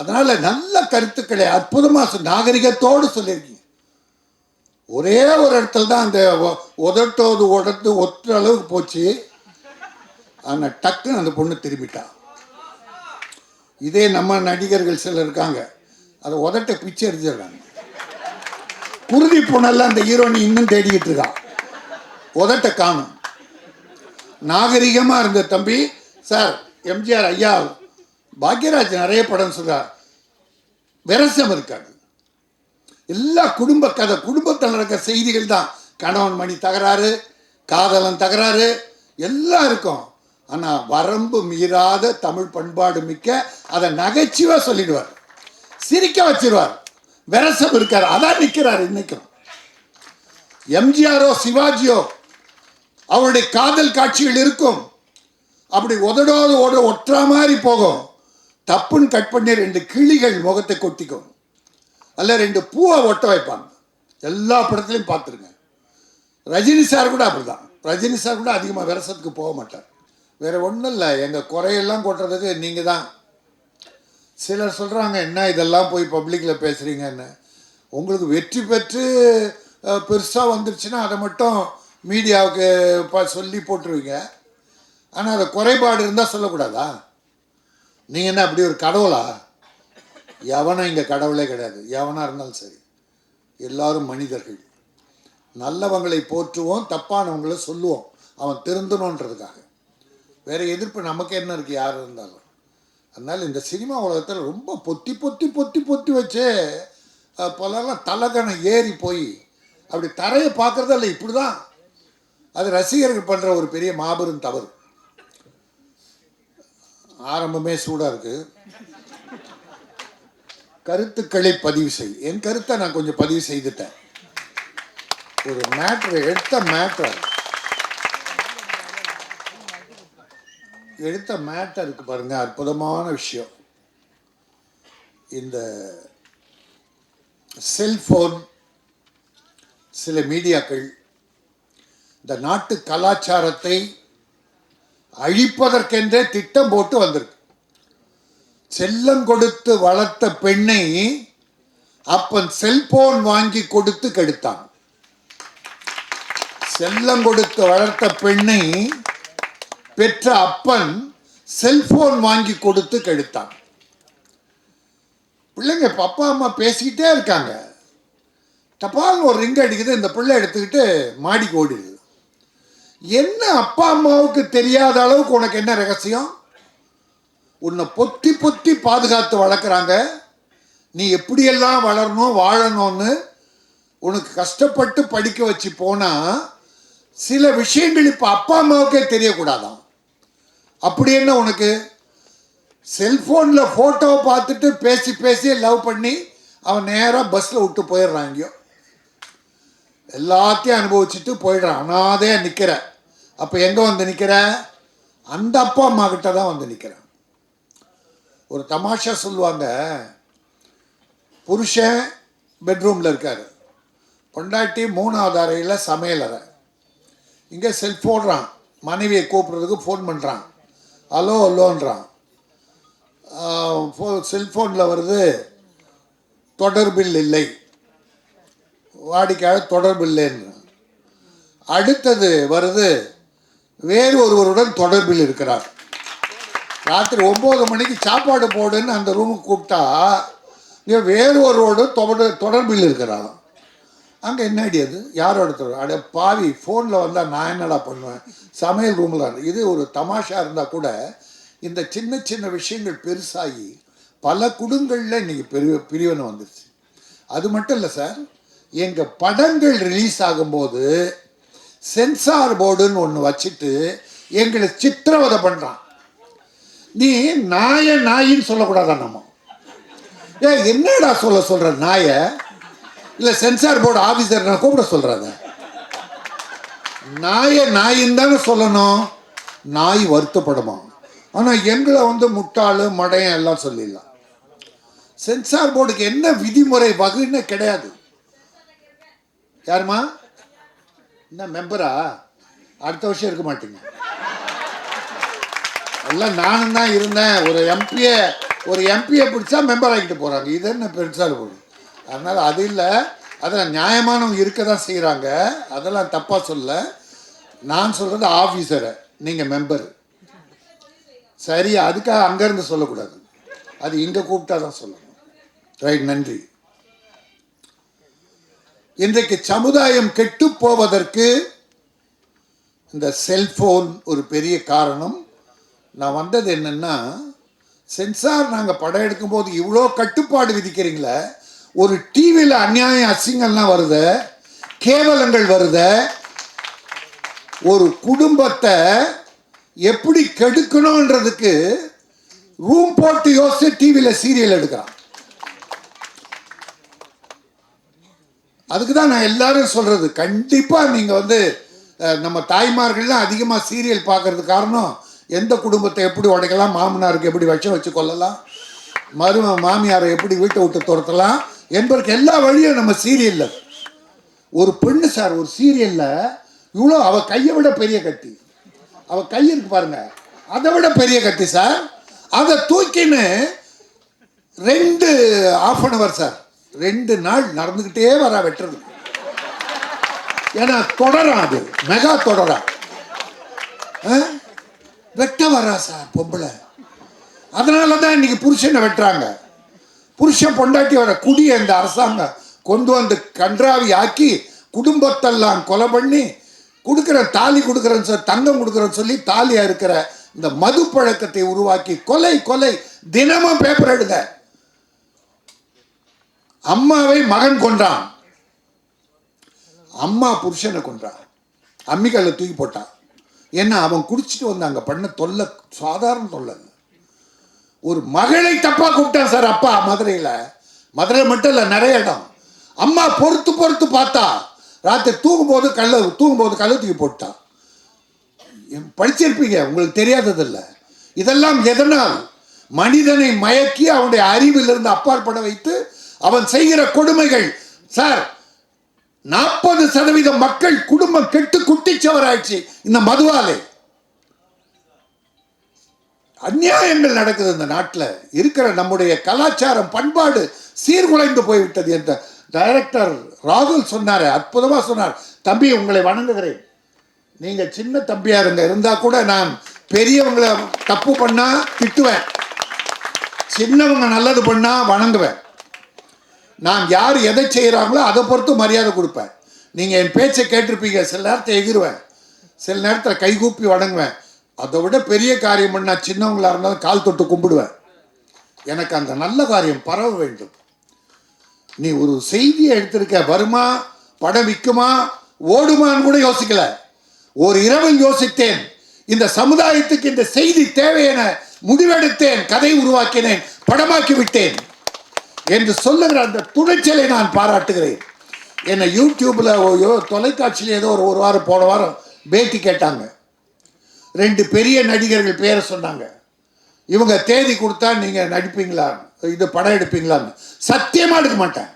அதனால நல்ல கருத்துக்களை அற்புதமாக நாகரிகத்தோடு சொல்லியிருக்கீங்க. ஒரே ஒரு இடத்துல தான் அந்த உதட்டோது உடத்து ஒற்ற அளவுக்கு போச்சு. ஆனால் டக்குன்னு அந்த பொண்ணு திரும்பிட்டா. இதே நம்ம நடிகர்கள் சிலர் இருக்காங்க. அதை உதட்ட பிச்சை எரிஞ்சிடுறாங்க குருதி பொண்ணெல்லாம் அந்த ஹீரோனி இன்னும் தேடிக்கிட்டு இருக்கான் உதட்ட காணும். நாகரிகமாக இருந்த தம்பி சார் எம்ஜிஆர் ஐயா பாக்யராஜ் நிறைய படம் சொல்கிறார் விரசம் இருக்காது. எல்லா குடும்ப கதை குடும்பத்தில் நடக்கிற செய்திகள் தான். கணவன் மணி தகராறு காதலன் தகராறு எல்லாம் இருக்கும். ஆனால் வரம்பு மீறாத தமிழ் பண்பாடு மிக்க அதை நகைச்சுவாக சொல்லிடுவார். சிரிக்க வச்சிருவார். விரசம் இருக்கார் அதான் நிற்கிறார் இன்னைக்கும். எம்ஜிஆரோ சிவாஜியோ அவருடைய காதல் காட்சிகள் இருக்கும். அப்படி உதடோடு ஓட ஒட்டுற மாதிரி போகும். தப்புன்னு கட் பண்ணி ரெண்டு கிளிகள் முகத்தை கொட்டிக்கும். அல்ல ரெண்டு பூவை ஒட்ட வைப்பாங்க. எல்லா படத்துலையும் பார்த்துருங்க. ரஜினி சார் கூட அப்படிதான். ரஜினி சார் கூட அதிகமாக விரசத்துக்கு போக மாட்டார். வேற ஒன்றும் இல்லை. எங்கள் குறையெல்லாம் கொட்டுறதுக்கு நீங்கள் தான். சிலர் சொல்கிறாங்க என்ன இதெல்லாம் போய் பப்ளிக்கில் பேசுகிறீங்கன்னு உங்களுக்கு வெற்றி பெற்று பெருசாக வந்துருச்சுன்னா அதை மட்டும் மீடியாவுக்கு சொல்லி போட்டுருவீங்க. ஆனால் அது குறைபாடு இருந்தால் சொல்லக்கூடாதா? நீங்கள் என்ன அப்படி ஒரு கடவுளா? எவனும் இங்கே கடவுளே கிடையாது. எவனாக இருந்தாலும் சரி. எல்லாரும் மனிதர்கள். நல்லவங்களை போற்றுவோம் தப்பானவங்களை சொல்லுவோம். அவன் திருந்தணுன்றதுக்காக. வேற எதிர்ப்பு நமக்கு என்ன இருக்குது யார் இருந்தாலும். அதனால் இந்த சினிமா உலகத்தில் ரொம்ப பொத்தி பொத்தி பொத்தி பொத்தி வச்சு பலரெல்லாம் தலகணம் ஏறி போய் அப்படி தரையை பார்க்குறதில்ல இப்படி தான் அது ரசிகர்கள் பண்ணுற ஒரு பெரிய மாபெரும் தவறு. ஆரம்பமே சூடாக இருக்குது கருத்துக்களை பதிவு செய். என் கருத்தை நான் கொஞ்சம் பதிவு செய்துட்டேன். ஒரு மேட்ரு எடுத்த மேட்டர் எடுத்த மேட்டர் இருக்கு பாருங்க அற்புதமான விஷயம். இந்த செல்போன் சில மீடியாக்கள் இந்த நாட்டு கலாச்சாரத்தை அழிப்பதற்கென்றே திட்டம் போட்டு வந்திருக்கு. செல்லம் கொடுத்து வளர்த்த பெண்ணை அப்பன் செல்போன் வாங்கி கொடுத்து கெடுத்தான். செல்லம் கொடுத்து வளர்த்த பெண்ணை பெற்ற அப்பன் செல்போன் வாங்கி கொடுத்து கெடுத்தான். பிள்ளைங்க இப்ப அப்பா அம்மா பேசிக்கிட்டே இருக்காங்க. டப்பால் ஒரு ரிங் அடிக்குது இந்த பிள்ளை எடுத்துக்கிட்டு மாடிக்கு ஓடிடுது. என்ன அப்பா அம்மாவுக்கு தெரியாத அளவுக்கு உனக்கு என்ன ரகசியம்? உன்னை பொத்தி பொத்தி பாதுகாத்து வளர்க்குறாங்க. நீ எப்படியெல்லாம் வளரணும் வாழணும்னு உனக்கு கஷ்டப்பட்டு படிக்க வச்சு போனால் சில விஷயங்கள் இப்போ அப்பா அம்மாவுக்கே தெரியக்கூடாதாம் அப்படி என்ன உனக்கு? செல்ஃபோனில் ஃபோட்டோவை பார்த்துட்டு பேசி பேசி லவ் பண்ணி அவன் நேராக பஸ்ஸில் விட்டு போயிடுறாங்கயோ எல்லாத்தையும் அனுபவிச்சுட்டு போயிடுறான். அனாதே நிற்கிற அப்போ எங்கே வந்து நிற்கிற அந்த அப்பா அம்மா கிட்ட தான் வந்து நிற்கிறேன் ஒரு தமாஷா சொல்லுவாங்க புருஷன் பெட்ரூமில் இருக்கார். பொண்டாட்டி மூணாவது அறையில் சமையல் அறை. இங்கே செல்ஃபோன்றான் மனைவியை கூப்பிட்றதுக்கு ஃபோன் பண்ணுறான் ஹலோ ஹலோன்றான் ஃபோ செல்ஃபோனில் வருது தொடர்பில் இல்லை. வாடிக்கையாளர் தொடர்பில்லைன்னு. அடுத்தது வருது வேறு ஒருவருடன் தொடர்பில் இருக்கிறார். ராத்திரி ஒம்பது மணிக்கு சாப்பாடு போடுன்னு அந்த ரூமுக்கு கூப்பிட்டா இவன் வேறு ஒருவரோடு தொடர் தொடர்பில் இருக்கிறான் அங்கே என்னடி அது? யாரோட தொடர்பு அட பாவி ஃபோனில் வந்தால் நான் என்னடா பண்ணுவேன்? சமையல் ரூமில் இது ஒரு தமாஷா இருந்தால் கூட இந்த சின்ன சின்ன விஷயங்கள் பெருசாகி பல குடும்பங்களில் இன்றைக்கி பெரிய பிரிவினை வந்துருச்சு. அது மட்டும் இல்லை சார் எங்கள் படங்கள் ரிலீஸ் ஆகும்போது சென்சார் போர்டுன்னு ஒன்று வச்சுட்டு எங்களை சித்திரவதை பண்ணுறான் நீ நாய நாயின்னு சொல்லக்கூடாதா நம்ம? ஏ என்னடா சொல்ல சொல்கிற நாய? இல்லை சென்சார் போர்டு ஆஃபீஸர் நான் கூப்பிட சொல்கிறத நாய நாயின்னு தானே சொல்லணும். நாய் வருத்தப்படுமா? ஆனால் எங்களை வந்து முட்டாளு மடையன் எல்லாம் சொல்லிடலாம். சென்சார் போர்டுக்கு என்ன விதிமுறை வகுன்னு கிடையாது. யாருமா என்ன மெம்பரா அடுத்த வருஷம் இருக்க மாட்டீங்க. எல்லாம் நானும் தான் இருந்தேன். ஒரு எம்பியை ஒரு எம்பியை பிடிச்சா மெம்பர் ஆகிட்டு போகிறாங்க இது என்ன பெருசாக போகுது அதனால் அது இல்லை. அதெல்லாம் நியாயமானவங்க இருக்க தான் செய்கிறாங்க அதெல்லாம் தப்பாக சொல்ல நான் சொல்கிறது ஆஃபீஸரை நீங்கள் மெம்பர் சரி அதுக்காக அங்கேருந்து சொல்லக்கூடாது. அது இங்கே கூப்பிட்டா தான் சொல்லணும். ரைட் நன்றி. இன்றைக்கு சமுதாயம் கெட்டு போவதற்கு இந்த செல்ஃபோன் ஒரு பெரிய காரணம். நான் வந்தது என்னென்னா சென்சார் நாங்கள் படம் எடுக்கும்போது இவ்வளோ கட்டுப்பாடு விதிக்கிறீங்களே ஒரு டிவியில் அந்நியாய அசிங்கம்லாம் வருது கேவலங்கள் வருத ஒரு குடும்பத்தை எப்படி கெடுக்கணுன்றதுக்கு ரூம் போட்டு யோசிச்சு டிவியில் சீரியல் எடுக்கிறான். அதுக்கு தான் நான் எல்லாரும் சொல்கிறது கண்டிப்பாக நீங்கள் வந்து நம்ம தாய்மார்கள்லாம் அதிகமாக சீரியல் பார்க்கறது காரணம் எந்த குடும்பத்தை எப்படி உடைக்கலாம் மாமனாருக்கு எப்படி விஷம் வச்சு கொள்ளலாம் மரும மாமியாரை எப்படி வீட்டை விட்டு துரத்தலாம் என்பதற்கு எல்லா வழியும் நம்ம சீரியலில். ஒரு பெண்ணு சார் ஒரு சீரியலில் இவ்வளோ அவள் கையை விட பெரிய கத்தி. அவள் கை இருக்கு பாருங்க அதை விட பெரிய கத்தி சார். அதை தூக்கின்னு ரெண்டு ஆஃப் அன் அவர் சார். ரெண்டு நாள் நடந்துக்கிட்டே வரா வெட்டுறது ஏன்னா தொடரா அது. மெகா தொடரா ஆ? வெட்ட வரா சார் பொம்பளை. அதனால தான் இன்னைக்கு புருஷனை வெட்டுறாங்க. புருஷன் பொண்டாட்டி வர குடியை இந்த அரசாங்கம் கொண்டு வந்து கன்றாவி ஆக்கி குடும்பத்தெல்லாம் கொலை பண்ணி கொடுக்குற தாலி கொடுக்குறேன்னு சொல்லி தங்கம் கொடுக்குறேன்னு சொல்லி தாலியாக இருக்கிற இந்த மது பழக்கத்தை உருவாக்கி கொலை கொலை தினமும் பேப்பர் எடுங்க அம்மாவை மகன் கொன்றான். அம்மா புருஷனை கொன்றான். அம்மிக்கல்ல தூக்கி போட்டான். ஏன்னா அவன் குடிச்சிட்டு வந்தாங்க. அங்க பண்ண தொல்லை சாதாரண தொல்லை ஒரு மகளை தப்பா கூப்பிட்டான் சார் அப்பா மதுரையில. மதுரை மட்டும் இல்லை நிறைய இடம். அம்மா பொறுத்து பொறுத்து பார்த்தா ராத்திரி தூங்கும்போது கல்ல தூங்கும்போது கல்ல தூக்கி போட்டான். படிச்சிருப்பீங்க உங்களுக்கு தெரியாததில்ல. இதெல்லாம் எதனால்? மனிதனை மயக்கி அவனுடைய அறிவிலிருந்து அப்பாற்பட வைத்து அவன் செய்கிற கொடுமைகள். சார் நாற்பது சதவீதம் மக்கள் குடும்பம் கெட்டு குட்டிச்சவராயிடுச்சு. இந்த மதுவாலே. அந்நியாயங்கள் நடக்குது இந்த நாட்டில். இருக்கிற நம்முடைய கலாச்சாரம் பண்பாடு சீர்குலைந்து போய்விட்டது என்ற டைரக்டர் ராகுல் சொன்னார் அற்புதமாக சொன்னார். தம்பி உங்களை வணங்குகிறேன். நீங்கள் சின்ன தம்பியாக இருங்க இருந்தால் கூட நான் பெரியவங்களை தப்பு பண்ணால் திட்டுவேன். சின்னவங்க நல்லது பண்ணால் வணங்குவேன். நான் யார் எதை செய்கிறாங்களோ அதை பொறுத்து மரியாதை கொடுப்பேன். நீங்கள் என் பேச்சை கேட்டிருப்பீங்க சில நேரத்தை எகிருவேன். சில நேரத்தில் கைகூப்பி வணங்குவேன். அதை விட பெரிய காரியம் நான் சின்னவங்களாக இருந்தாலும் கால் தொட்டு கும்பிடுவேன். எனக்கு அந்த நல்ல காரியம் பரவ வேண்டும். நீ ஒரு செய்தியை எடுத்திருக்க வருமா படம் விற்குமா ஓடுமான்னு கூட யோசிக்கல. ஒரு இரவில் யோசித்தேன் இந்த சமுதாயத்துக்கு இந்த செய்தி தேவை என முடிவெடுத்தேன் கதை உருவாக்கினேன் படமாக்கி விட்டேன். என்று சொல்லுகிற அந்த துணிச்சலை நான் பாராட்டுகிறேன். என்னை யூடியூப்பில் ஓயோ தொலைக்காட்சியில் ஏதோ ஒரு ஒரு வாரம் போன வாரம் பேட்டி கேட்டாங்க. ரெண்டு பெரிய நடிகர்கள் பேரை சொன்னாங்க. இவங்க தேதி கொடுத்தா நீங்கள் நடிப்பீங்களா? இது படம் எடுப்பீங்களான்னு. சத்தியமாக எடுக்க மாட்டேன்.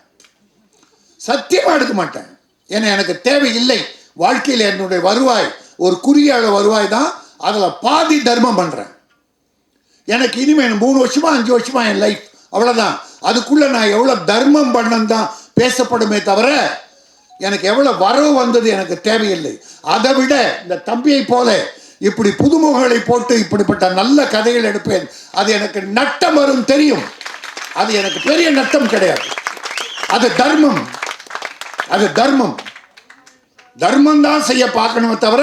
சத்தியமாக எடுக்க மாட்டேன். ஏன்னா எனக்கு தேவை இல்லை வாழ்க்கையில் என்னுடைய வருவாய் ஒரு குறுகிய அளவு வருவாய் தான். அதில் பாதி தர்மம் பண்ணுறேன் எனக்கு இனிமேல் மூணு வருஷமா அஞ்சு வருஷமா என் லைஃப் அவ்வளோதான் அதுக்குள்ள நான் எவ்வளோ தர்மம் பண்ணன் தான் பேசப்படுமே தவிர எனக்கு எவ்வளோ வரவு வந்தது எனக்கு தேவையில்லை. அதை விட இந்த தம்பியை போல இப்படி புதுமுகங்களை போட்டு இப்படிப்பட்ட நல்ல கதைகள் எடுப்பேன். அது எனக்கு நட்டம் வரும் தெரியும். அது எனக்கு பெரிய நட்டம் கிடையாது. அது தர்மம். அது தர்மம். தர்மம் தான் செய்ய பார்க்கணுமே தவிர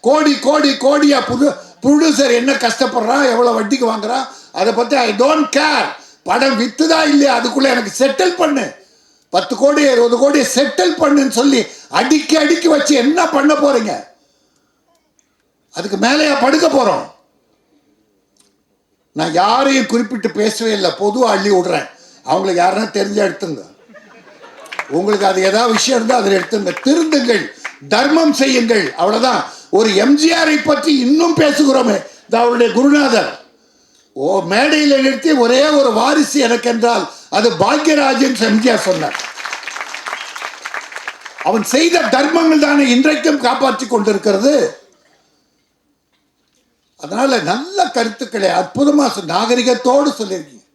கோடி கோடி கோடியா புது ப்ரொடியூசர் என்ன கஷ்டப்படுறான் எவ்வளோ வட்டிக்கு வாங்குறான் அதை பற்றி ஐ டோன்ட் கேர் படம் வித்துதா இல்லையா? அதுக்குள்ள எனக்கு செட்டில் பண்ணு. பத்து கோடி இருபது கோடி செட்டில் பண்ணுன்னு சொல்லி அடிக்கி அடிக்கி வச்சு என்ன பண்ண போறீங்க? அதுக்கு மேலேயா படுக்க போறோம். நான் யாரையும் குறிப்பிட்டு பேசவே இல்லை. பொதுவாக அள்ளி விடுறேன். அவங்களுக்கு யாருன்னா தெரிஞ்ச எடுத்துங்க உங்களுக்கு அது ஏதாவது விஷயம் இருந்தால் அதில் எடுத்துங்க திருந்துங்கள். தர்மம் செய்யுங்கள். அவ்வளோதான் ஒரு எம்ஜிஆரை பற்றி இன்னும் பேசுகிறோமே. இது அவருடைய குருநாதர். ஓ மேடையில் நிறுத்தி ஒரே ஒரு வாரிசு எனக்கு என்றால் அது பாக்யராஜன் எம்ஜிஆர் சொன்னார். அவன் செய்த தர்மங்கள் தானே இன்றைக்கும் காப்பாற்றி கொண்டிருக்கிறது. அதனால நல்ல கருத்துக்களை அற்புதமாக நாகரிகத்தோடு சொல்லியிருக்கீங்க.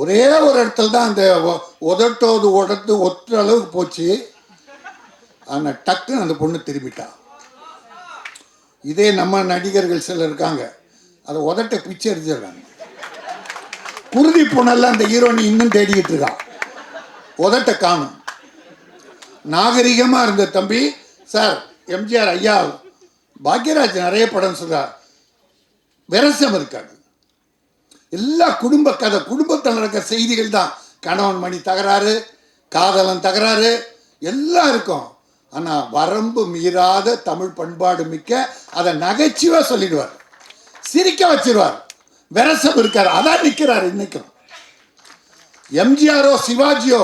ஒரே ஒரு இடத்துல தான் அந்த உதட்டோது உடத்து ஒற்ற அளவுக்கு போச்சு. ஆனால் டக்குன்னு அந்த பொண்ணு திரும்பிட்டா. இதே நம்ம நடிகர்கள் சிலர் இருக்காங்க. அதை உதட்ட பிச்சை எடுத்துடுறாங்க குருதி புனல்ல அந்த ஹீரோனி இன்னும் தேடிக்கிட்டு இருக்கா. உதட்ட காணும். நாகரிகமாக இருந்த தம்பி சார் எம்ஜிஆர் ஐயா பாக்யராஜ் நிறைய படம் சொல்கிறார் விரசம் இருக்காது. எல்லா குடும்ப கதை குடும்பத்தில் நடக்கிற செய்திகள் தான். கணவன் மணி தகராறு காதலன் தகராறு எல்லாம் இருக்கும். ஆனால் வரம்பு மீறாத தமிழ் பண்பாடு மிக்க அதை நகைச்சுவாக சொல்லிடுவார். சிரிக்க வச்சிருவார். விரசம் இருக்கார் அதான் நிற்கிறார் இன்னைக்கும். எம்ஜிஆரோ சிவாஜியோ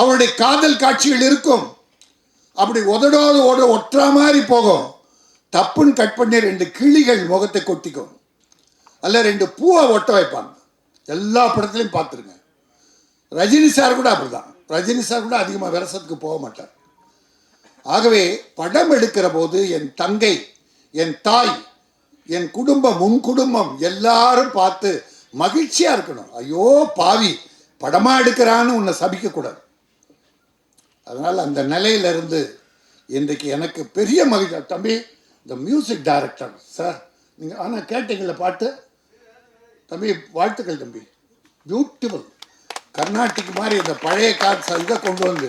அவருடைய காதல் காட்சிகள் இருக்கும். அப்படி உதடோடு ஓட ஒற்றா மாதிரி போகும். தப்புன்னு கட் பண்ணி ரெண்டு கிளிகள் முகத்தை கொட்டிக்கும். அல்ல ரெண்டு பூவை ஒட்ட வைப்பாங்க. எல்லா படத்துலையும் பார்த்துருங்க. ரஜினி சார் கூட அப்படிதான். ரஜினி சார் கூட அதிகமாக விரசத்துக்கு போக மாட்டார். ஆகவே படம் எடுக்கிற போது என் தங்கை என் தாய் என் குடும்பம் உன் குடும்பம் எல்லாரும் பார்த்து மகிழ்ச்சியாக இருக்கணும். ஐயோ பாவி படமாக எடுக்கிறான்னு உன்னை சபிக்கக்கூடாது. அதனால் அந்த நிலையிலிருந்து இன்றைக்கு எனக்கு பெரிய மகிழ்ச்சி. தம்பி இந்த மியூசிக் டைரக்டர் சார் நீங்கள் ஆனால் கேட்டீங்கள பாட்டு? தம்பி வாழ்த்துக்கள் தம்பி. பியூட்டிஃபுல் கர்நாட்டிக் மாதிரி இந்த பழைய கார் இதை கொண்டு வந்து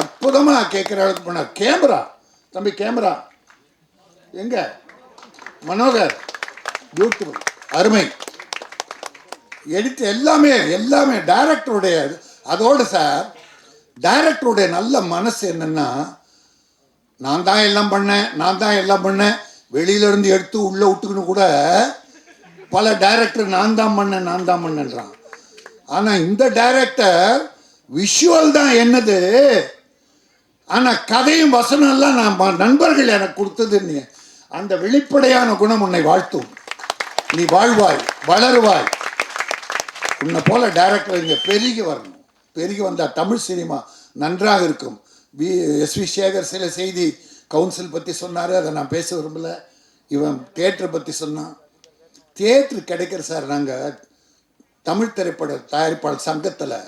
அற்புதமாக கேட்குற அளவுக்கு போனால் கேமரா தம்பி கேமரா எங்கே? மனோகர் பியூட்டிஃபுல் அருமை. எடிட் எல்லாமே எல்லாமே டைரக்டருடைய அதோடு சார் டைரக்டருடைய நல்ல மனசு என்னென்னா நான் தான் எல்லாம் பண்ணேன் நான் தான் எல்லாம் பண்ணேன். வெளியில இருந்து எடுத்து உள்ளே விட்டுக்கணும் கூட பல டைரக்டர் நான் தான் பண்ணேன் நான் தான் பண்ணேன்றான். ஆனால் இந்த டைரக்டர் விஷுவல் தான் என்னது? ஆனால் கதையும் வசனம் எல்லாம் நான் நண்பர்கள் எனக்கு கொடுத்தது நீங்கள் அந்த வெளிப்படையான குணம் உன்னை வாழ்த்தும். நீ வாழ்வாய் வளருவாய். உன்னை போல டைரக்டர் இங்கே பெருகி வரணும். பெருகி வந்தால் தமிழ் சினிமா நன்றாக இருக்கும். வி எஸ் வி சேகர் சில செய்தி கவுன்சில் பற்றி சொன்னார் அதை நான் பேச விரும்பல. இவன் தியேட்டரை பற்றி சொன்னான். தேட்ரு கிடைக்கிற சார் நாங்கள் தமிழ் திரைப்பட தயாரிப்பாளர் சங்கத்தில்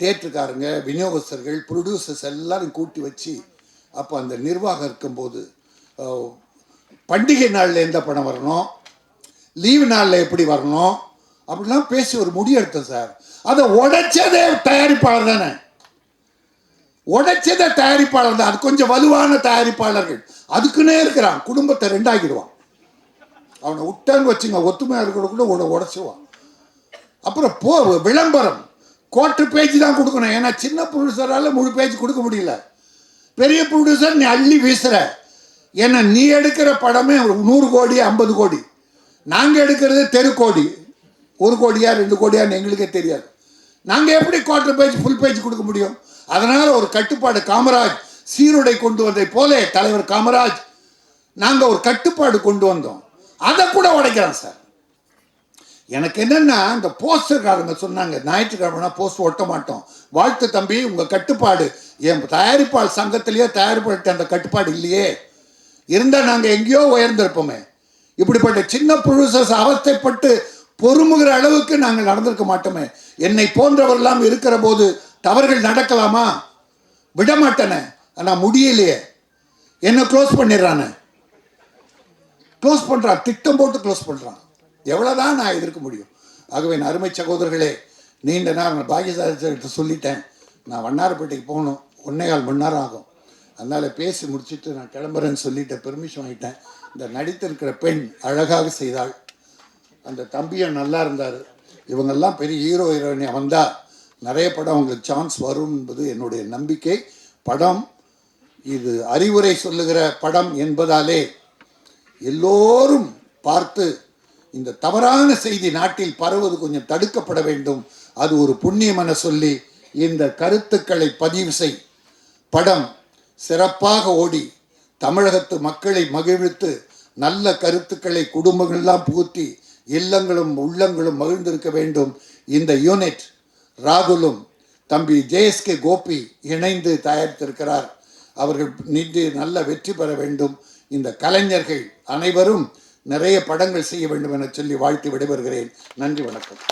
தேட்டருக்காரங்க விநியோகஸ்தர்கள் ப்ரொடியூசர்ஸ் எல்லாரும் கூட்டி வச்சு அப்போ அந்த நிர்வாகம் இருக்கும்போது பண்டிகை நாளில் எந்த பணம் வரணும்? லீவு நாளில் எப்படி வரணும்? அப்படிலாம் பேசி ஒரு முடிவெடுத்தோம் சார். அதை உடைச்சதே தயாரிப்பாளர் தானே. உடைச்சதே தயாரிப்பாளர் தான். அது கொஞ்சம் வலுவான தயாரிப்பாளர்கள். அதுக்குன்னே இருக்கிறான். குடும்பத்தை ரெண்டாக்கிடுவான். அவனை விட்டான்னு வச்சுங்க ஒத்துமையாக இருக்கிற கூட உட உடச்சுவான். அப்புறம் போ விளம்பரம். கோட்டு பேஜ் தான் கொடுக்கணும். ஏன்னா சின்ன ப்ரொடியூசரால் முழு பேஜ் கொடுக்க முடியல. பெரிய ப்ரொடியூசர் நீ அள்ளி வீசுகிற ஏன்னா நீ எடுக்கிற படமே ஒரு நூறு கோடி ஐம்பது கோடி. நாங்கள் எடுக்கிறது தெரு கோடி. ஒரு கோடியா ரெண்டு கோடியான்னு எங்களுக்கே தெரியாது. நாங்கள் எப்படி குவார்டர் பேஜ் ஃபுல் பேஜ் கொடுக்க முடியும்? அதனால் ஒரு கட்டுப்பாடு காமராஜ் சீருடை கொண்டு வந்ததை போலே தலைவர் காமராஜ் நாங்கள் ஒரு கட்டுப்பாடு கொண்டு வந்தோம். அதை கூட உடைக்கிறோம் சார். எனக்கு என்னென்னா இந்த போஸ்டர்காரங்க சொன்னாங்க ஞாயிற்றுக்கிழமைனா போஸ்ட் ஒட்ட மாட்டோம். வாழ்த்து தம்பி உங்கள் கட்டுப்பாடு என் தயாரிப்பாளர் சங்கத்திலேயே தயாரிப்பாளர்கிட்ட அந்த கட்டுப்பாடு இல்லையே. இருந்தால் நாங்கள் எங்கேயோ உயர்ந்திருப்போமே. இப்படிப்பட்ட சின்ன ப்ரொடியூசர்ஸ் அவஸ்தைப்பட்டு பொறுமுகிற அளவுக்கு நாங்கள் நடந்திருக்க மாட்டோமே. என்னை போன்றவரெல்லாம் இருக்கிற போது தவறுகள் நடக்கலாமா? விடமாட்டேனே. ஆனால் முடியலையே. என்ன க்ளோஸ் பண்ணிடுறானே. க்ளோஸ் பண்ணுறான் திட்டம் போட்டு க்ளோஸ் பண்ணுறான் எவ்வளோதான் நான் எதிர்க்க முடியும். ஆகவே என் அருமை சகோதரர்களே நீண்ட நேரம் பாகியசாரிட்ட சொல்லிட்டேன். நான் வண்ணாரப்பேட்டைக்கு போகணும். ஒன்னே கால் மணி நேரம் ஆகும். அதனால் பேசி முடிச்சுட்டு நான் கிளம்புறேன்னு சொல்லிட்டு பெர்மிஷன் வாங்கிட்டேன். இந்த நடித்திருக்கிற பெண் அழகாக செய்தாள். அந்த தம்பியும் நல்லா இருந்தார். இவங்கெல்லாம் பெரிய ஹீரோ ஹீரோயினியாக வந்தால் நிறைய படம் அவங்களுக்கு சான்ஸ் வரும் என்பது என்னுடைய நம்பிக்கை. படம் இது அறிவுரை சொல்லுகிற படம் என்பதாலே எல்லோரும் பார்த்து இந்த தவறான செய்தி நாட்டில் பரவுவது கொஞ்சம் தடுக்கப்பட வேண்டும். அது ஒரு புண்ணியம் என சொல்லி இந்த கருத்துக்களை பதிவு செய். படம் சிறப்பாக ஓடி தமிழகத்து மக்களை மகிழ்வித்து நல்ல கருத்துக்களை குடும்பங்கள்லாம் புகுத்தி இல்லங்களும் உள்ளங்களும் மகிழ்ந்திருக்க வேண்டும். இந்த யூனிட் ராகுலும் தம்பி ஜேஎஸ்கே கோபி இணைந்து தயாரித்திருக்கிறார். அவர்கள் நின்று நல்ல வெற்றி பெற வேண்டும். இந்த கலைஞர்கள் அனைவரும் நிறைய படங்கள் செய்ய வேண்டும் என சொல்லி வாழ்த்து விடைபெறுகிறேன். நன்றி வணக்கம்.